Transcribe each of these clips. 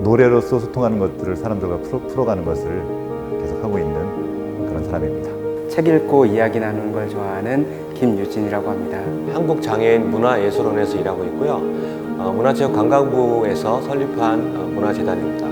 노래로서 소통하는 것들을 사람들과 풀어, 풀어 가는 것을 계속 하고 있는 그런 사람입니다. 책 읽고 이야기 나누는 걸 좋아하는 김유진이라고 합니다. 한국장애인 문화예술원에서 일하고 있고요. 어, 문화체육관광부에서 설립한 어, 문화재단입니다.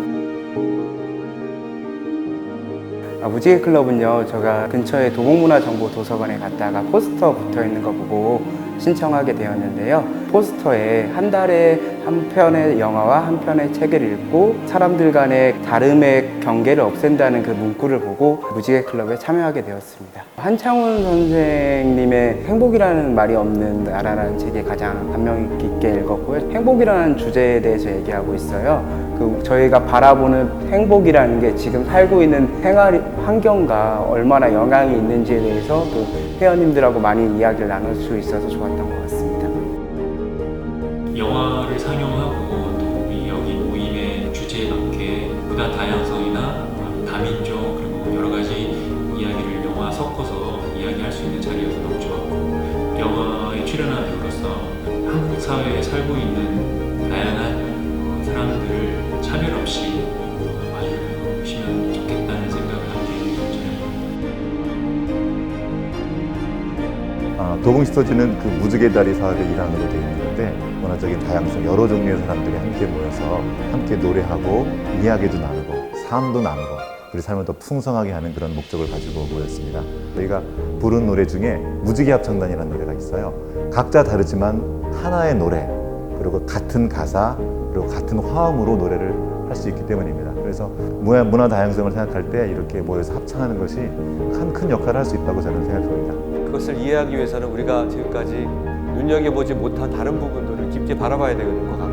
아, 무지개 클럽은요, 제가 근처에 도곡문화정보도서관에 갔다가 포스터 붙어 있는 거 보고 신청하게 되었는데요. 포스터에 한 달에 한 편의 영화와 한 편의 책을 읽고 사람들 간의 다름의 경계를 없앤다는 그 문구를 보고 무지개 클럽에 참여하게 되었습니다. 한창훈 선생님의 행복이라는 말이 없는 나라라는 책이 가장 감명 깊게 읽었고요. 행복이라는 주제에 대해서 얘기하고 있어요. 그 저희가 바라보는 행복이라는 게 지금 살고 있는 생활 환경과 얼마나 영향이 있는지에 대해서 그 회원님들하고 많이 이야기를 나눌 수 있어서 좋았던 것 같습니다. 다민족 그리고 여러 가지 이야기를 영화 섞어서 이야기할 수 있는 자리여서 너무 좋았고 영화에 출연한 배우로서 한국 사회에 살고 있는 다양한 어, 사람들을 차별 없이 어, 봐주시면 좋겠다는 생각을 함께 전해봅니다. 아, 도봉시터지는 그 무지개 다리 사업의 일환으로 되어 있는 건데 문화적인 다양성 여러 종류의 사람들이 함께 모여서 함께 노래하고 이야기도 나누고 삶도 나누고 우리 삶을 더 풍성하게 하는 그런 목적을 가지고 모였습니다. 저희가 부른 노래 중에 무지개 합창단이라는 노래가 있어요. 각자 다르지만 하나의 노래 그리고 같은 가사 그리고 같은 화음으로 노래를 할 수 있기 때문입니다. 그래서 문화, 문화 다양성을 생각할 때 이렇게 모여서 합창하는 것이 큰, 큰 역할을 할 수 있다고 저는 생각합니다. 그것을 이해하기 위해서는 우리가 지금까지 눈여겨보지 못한 다른 부분들을 깊게 바라봐야 되는 것 같거든요.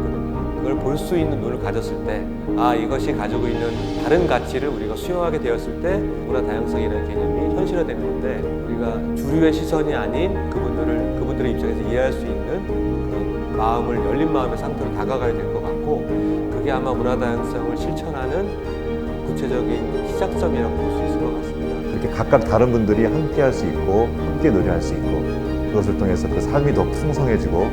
그걸 볼 수 있는 눈을 가졌을 때, 아, 이것이 가지고 있는 다른 가치를 우리가 수용하게 되었을 때, 문화 다양성이라는 개념이 현실화되는 건데, 우리가 주류의 시선이 아닌 그분들을, 그분들의 입장에서 이해할 수 있는 그런 마음을, 열린 마음의 상태로 다가가야 될 것 같고, 그게 아마 문화 다양성을 실천하는 구체적인 시작점이라고 볼 수 있을 것 같습니다. 그렇게 각각 다른 분들이 함께 할 수 있고 함께 노래할 수 있고 그것을 통해서 그 삶이 더 풍성해지고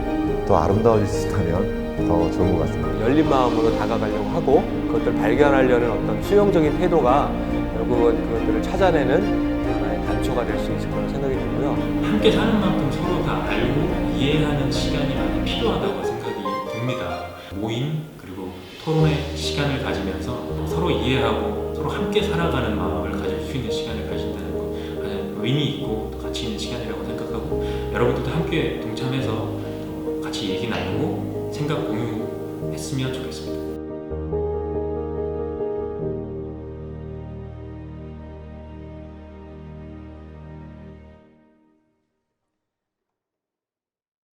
더 아름다워질 수 있다면 더 좋은 것 같습니다. 열린 마음으로 다가가려고 하고 그것들 발견하려는 어떤 수용적인 태도가 결국은 그것들을 찾아내는 하나의 단초가 될 수 있을 거라고 생각이 들고요. 함께 사는 만큼 서로 다 알고 이해하는 시간이 많이 필요하다고 생각이 듭니다. 모임 그리고 토론의 시간을 가지면서 서로 이해하고 서로 함께 살아가는 마음을 가질 수 있는 시간을 가진다는 거 가장 의미 있고 또 가치 있는 시간이라고 생각하고 여러분들도 함께 동참해서 같이 얘기 나누고 생각 공유 했으면 좋겠습니다.